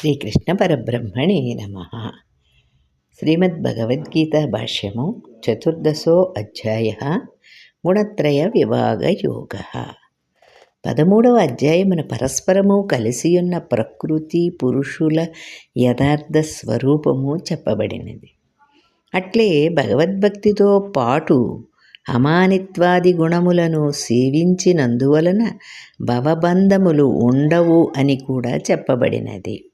శ్రీకృష్ణ పరబ్రహ్మణే నమ. శ్రీమద్భగవద్గీత భాష్యము చతుర్దశో అధ్యాయ గుణత్రయ విభాగ యోగ. పదమూడవ అధ్యాయమున పరస్పరము కలిసియున్న ప్రకృతి పురుషుల యథార్థ స్వరూపము చెప్పబడినది. అట్లే భగవద్భక్తితో పాటు అమానిత్వాది గుణములను సేవించినందువలన భవబంధములు ఉండవు అని కూడా చెప్పబడినది.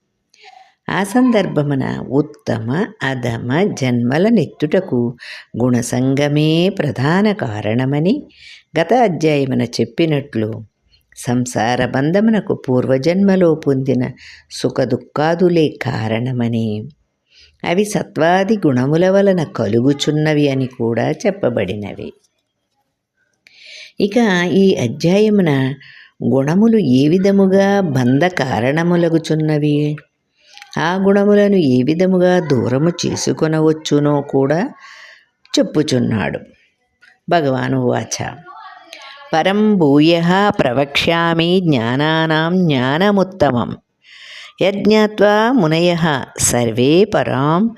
ఆ సందర్భమున ఉత్తమ అధమ జన్మల నెత్తుటకు గుణసంగమే ప్రధాన కారణమని గత అధ్యాయమున చెప్పినట్లు సంసార బంధమునకు పూర్వజన్మలో పొందిన సుఖదుఖాదులే కారణమని. అవి సత్వాది గుణముల వలన కలుగుచున్నవి అని కూడా చెప్పబడినవి. ఇక ఈ అధ్యాయమున గుణములు ఏ విధముగా బంధ కారణములగుచున్నవి ఆ గుణములను ఏ విధముగా దూరము చేసుకొనవచ్చునో కూడా చెప్పుచున్నాడు. భగవాను వాచ. పరం భూయ ప్రవక్ష్యామి జ్ఞానానాం జ్ఞానముత్తమం. యజ్ఞాత్వా మునయ సర్వే పరాం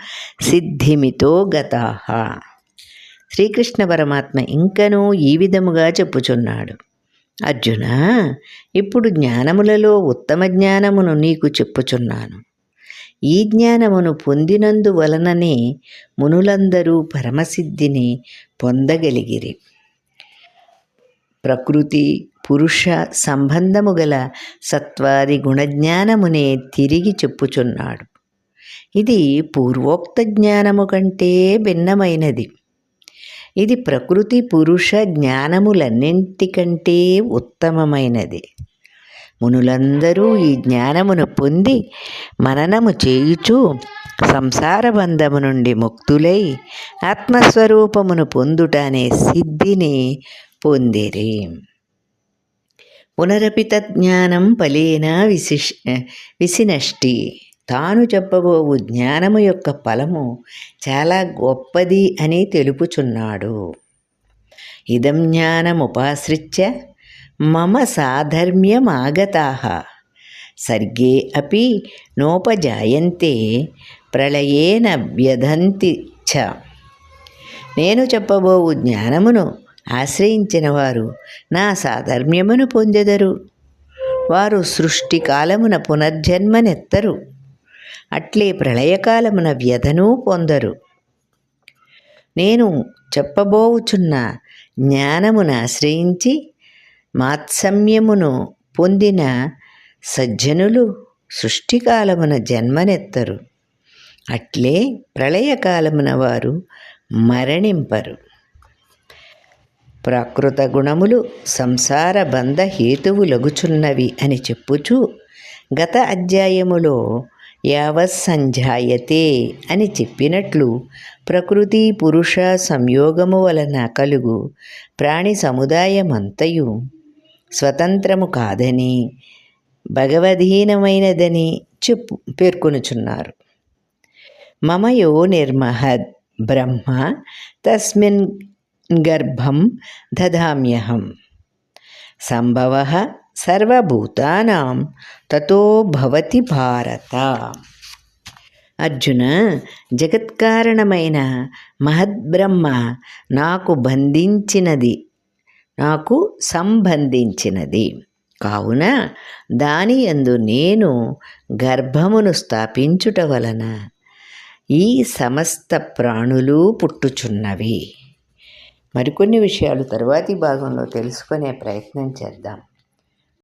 సిద్ధిమితో గతా. శ్రీకృష్ణ పరమాత్మ ఇంకనూ ఈ విధముగా చెప్పుచున్నాడు. అర్జున ఇప్పుడు జ్ఞానములలో ఉత్తమ జ్ఞానమును నీకు చెప్పుచున్నాను. ఈ జ్ఞానమును పొందినందువలననే మునులందరూ పరమసిద్ధిని పొందగలిగిరి. ప్రకృతి పురుష సంబంధము గల సత్వాది గుణజ్ఞానమునే తిరిగి చెప్పుచున్నాడు. ఇది పూర్వోక్త జ్ఞానము కంటే భిన్నమైనది. ఇది ప్రకృతి పురుష జ్ఞానములన్నింటికంటే ఉత్తమమైనది. మునులందరూ ఈ జ్ఞానమును పొంది మననము చేయుచు సంసార బంధము నుండి ముక్తులై ఆత్మస్వరూపమును పొందుట అనే సిద్ధిని పొందిరి. పునరపిత జ్ఞానం పలేన విశిష్ విసినష్టి. తాను చెప్పబోవు జ్ఞానము యొక్క ఫలము చాలా గొప్పది అని తెలుపుచున్నాడు. ఇదం జ్ఞానముపాశ్రిత్య మమ సాధర్మ్యమాగతా. సర్గే అపి నోపజాయంతే ప్రళయేన వ్యధంతి చ. నేను చెప్పబోవు జ్ఞానమును ఆశ్రయించిన వారు నా సాధర్మ్యమును పొందెదరు. వారు సృష్టి కాలమున పునర్జన్మనెత్తరు అట్లే ప్రళయకాలమున వ్యధను పొందరు. నేను చెప్పబోవుచున్న జ్ఞానమును ఆశ్రయించి మాత్సమ్యమును పొందిన సజ్జనులు సృష్టికాలమున జన్మనెత్తరు. అట్లే ప్రళయకాలమున వారు మరణింపరు. ప్రాకృత గుణములు సంసార బంధ హేతువులగుచున్నవి అని చెప్పుచూ గత అధ్యాయములో యావత్సంజాయతే అని చెప్పినట్లు ప్రకృతి పురుష సంయోగము వలన కలుగు ప్రాణి సముదాయమంతయు స్వతంత్రము కాదని భగవధీనమైనదని చెప్పు పేర్కొనుచున్నారు. మమయో నిర్మహద్ బ్రహ్మ తస్మిన్ గర్భం దదామ్యహం. సంభవ సర్వభూతానాం తతో భవతి భారత. అర్జున జగత్కారణమైన మహద్బ్రహ్మ నాకు బంధించినది నాకు సంబంధించినది. కావున దాని యందు నేను గర్భమును స్థాపించుట వలన ఈ సమస్త ప్రాణులు పుట్టుచున్నవి. మరికొన్ని విషయాలు తరువాతి భాగంలో తెలుసుకునే ప్రయత్నం చేద్దాం.